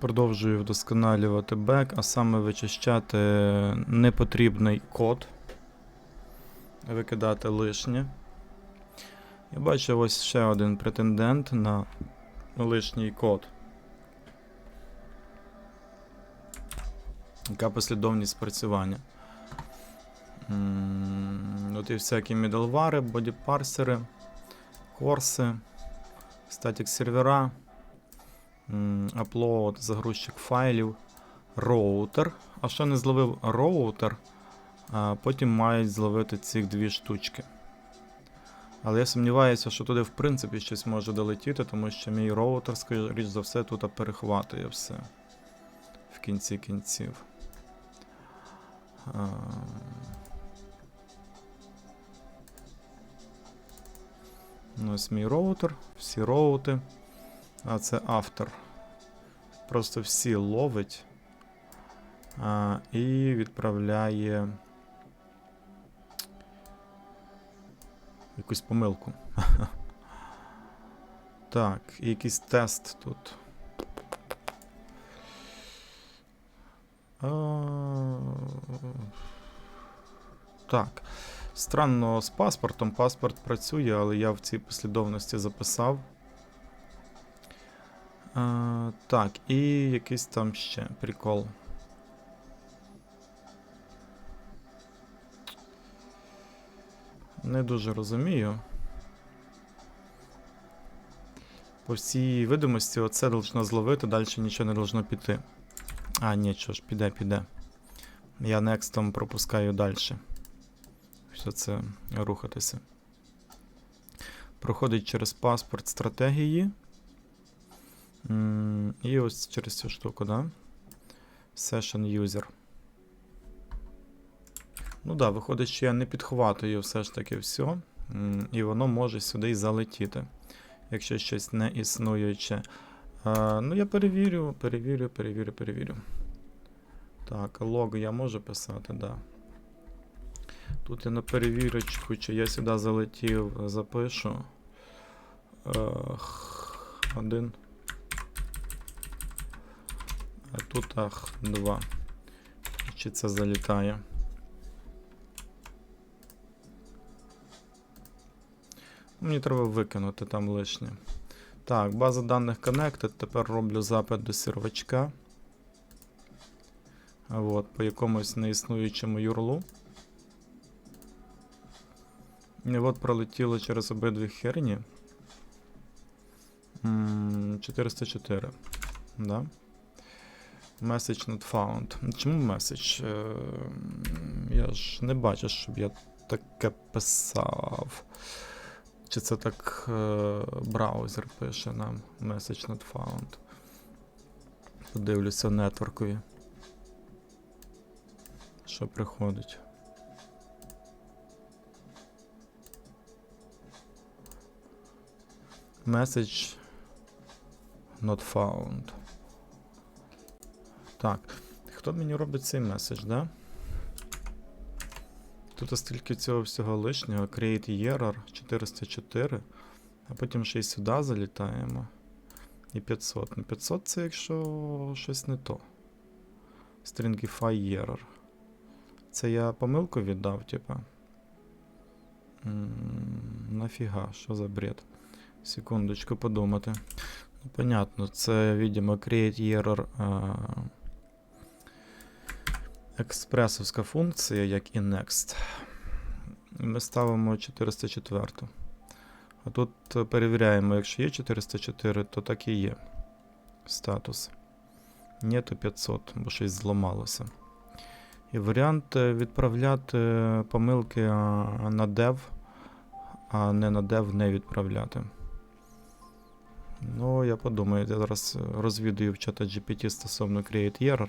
Продовжую вдосконалювати бек, а саме вичищати непотрібний код, викидати лишнє. Я бачу ось ще один претендент на лишній код. Яка послідовність спрацювання? М, От і всякі мідлвари, бодіпарсери, корси, статік сервера, upload, загрузчик файлів, роутер. А що не зловив роутер, а потім мають зловити ці дві штучки. Але я сумніваюся, що туди в принципі щось може долетіти, тому що мій роутер, скоріш за все, тут перехватує все в кінці кінців. Ну, ось мій роутер, всі роути. А це автор. Просто всі ловить а, і відправляє якусь помилку. Так, і якийсь тест тут. А, Так. Странно з паспортом. Паспорт працює, але я в цій послідовності записав. Так, і якийсь там ще прикол. Не дуже розумію. По всій видимості, оце должно зловити, далі нічого не должно піти. А, ні, що ж, піде, піде. Я некстом пропускаю далі. Все це рухатися. Проходить через паспорт стратегії. І ось через цю штуку, да? Session user. Ну да, виходить, що я не підхватую все ж таки все. І воно може сюди й залетіти, якщо щось не існуюче. Е, ну, я перевірю, перевірю, перевірю, перевірю. Так, лог я можу писати, да. Тут я на перевірочку, чи я сюди залетів, запишу. Ех, один. А тут ах, два. Чи це залітає? Мені треба викинути там лишнє. Так, база даних Connected. Тепер роблю запит до сервачка. От, по якомусь неіснуючому URL. І от пролетіло через обидві херні. 404. Да? Message not found. Чому message? Е, Я ж не бачу, щоб я таке писав. Чи це так е, браузер пише нам Message not found. Подивлюся нетворкові. Що приходить? Message not found. Так. Хто мені робить цей меседж, да? Тут стільки цього всього лишнього. Create error 404. А потім ще й сюди залітаємо. І 500. Ну 500 це якщо щось не то. Stringify error. Це я помилку віддав, типа. Нафіга, що за бред? Секундочку подумати. Ну, понятно, це, видимо, create error. А... Експресовська функція, як і next. Ми ставимо 404. А тут е, перевіряємо, якщо є 404, то так і є. Статус. Нету 500, бо щось зламалося. І варіант е, відправляти помилки на dev, а не на dev не відправляти. Ну, я подумаю, я зараз розвідую в чата GPT стосовно create error.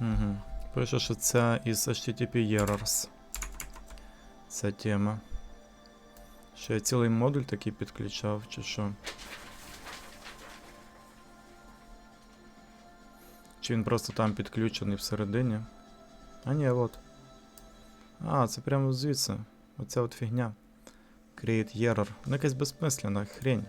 Угу. Пише, що це із HTTP Errors. Ця тема. Що я цілий модуль такий підключав, чи що? Чи він просто там підключений всередині? А ні, от. А, це прямо звідси. Оця от фігня. Create error. Ну якась безсмисленна хрень.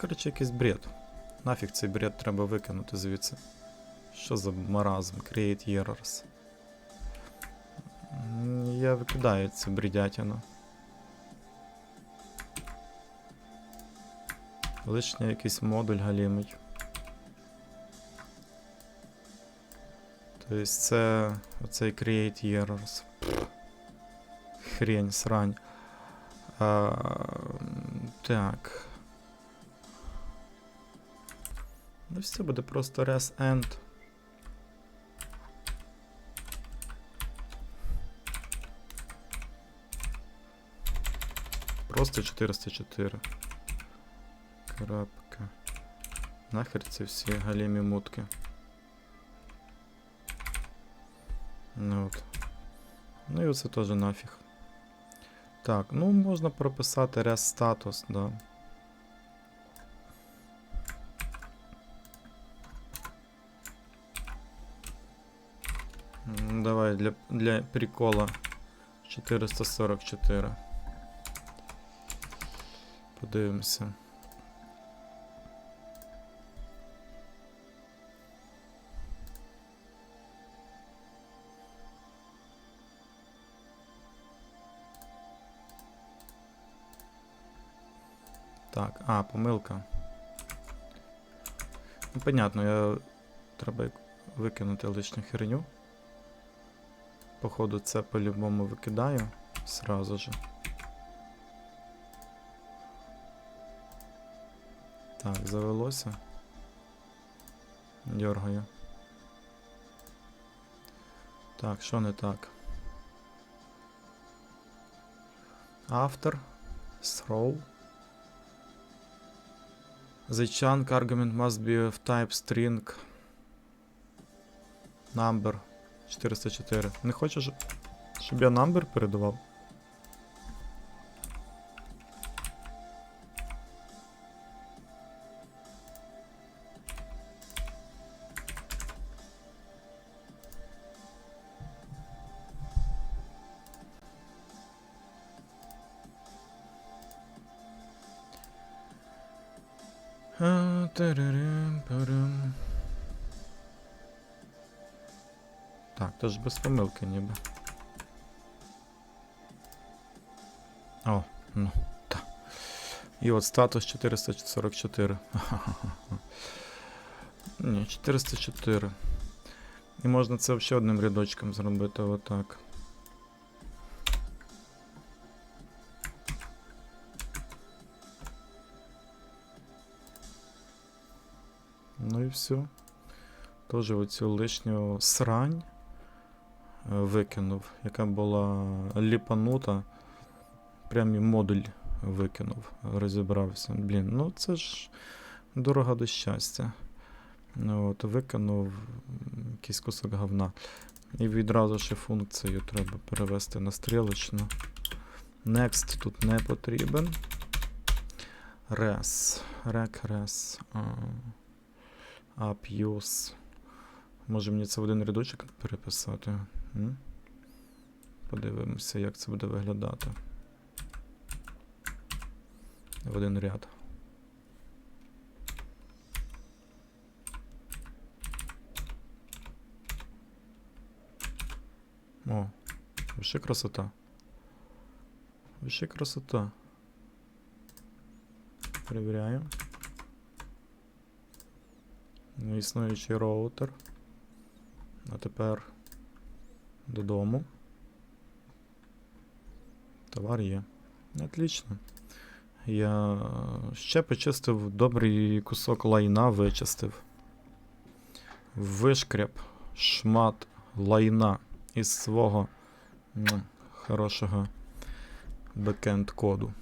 Коротше, якийсь бред. Нафіг цей бред треба викинути звідси. Що за маразм? Create errors. Я викидаю цю бредятину. Лишній якийсь модуль галімий. Тобто це оцей Create Errors. Хрень, срань. А, так. Ну все буде просто res end. Просто 404. Крапка. Нахер ці всі галімі мутки. Ну от. Ну і оце теж нафіг. Так, ну можна прописати res статус, да. Давай для, для прикола 444. Подивимося. Так, а, помилка. Ну, понятно, я треба викинути лишню херню. Походу, це по-любому викидаю сразу же. Так, завелося. Дергаю. Так, що не так? Автор. Throw. The chunk argument must be of type string. Number 404. Не хочеш, щоб я number передавав? А, тарарам, парам. Ж без помилки ніби. О, ну, так. І от статус 444. Ні, 404. І можна це ще одним рядочком зробити отак. Ну і все. Тоже оцю лишню срань викинув, яка була ліпанута. Прям і модуль викинув, розібрався. Блін, ну це ж дорога до щастя. От, викинув якийсь кусок говна. І відразу ще функцію треба перевести на стрілочну. Next тут не потрібен. Res. Rec res. Up use. Може мені це в один рядочок переписати? Подивимося, як це буде виглядати. В один ряд. О, вообще красота. Вообще красота. Перевіряємо. Ну, Існуючий роутер. А тепер додому. Товар є. Отлично. Я ще почистив добрий кусок лайна вичистив. Вишкряб шмат лайна із свого хорошого бекенд коду.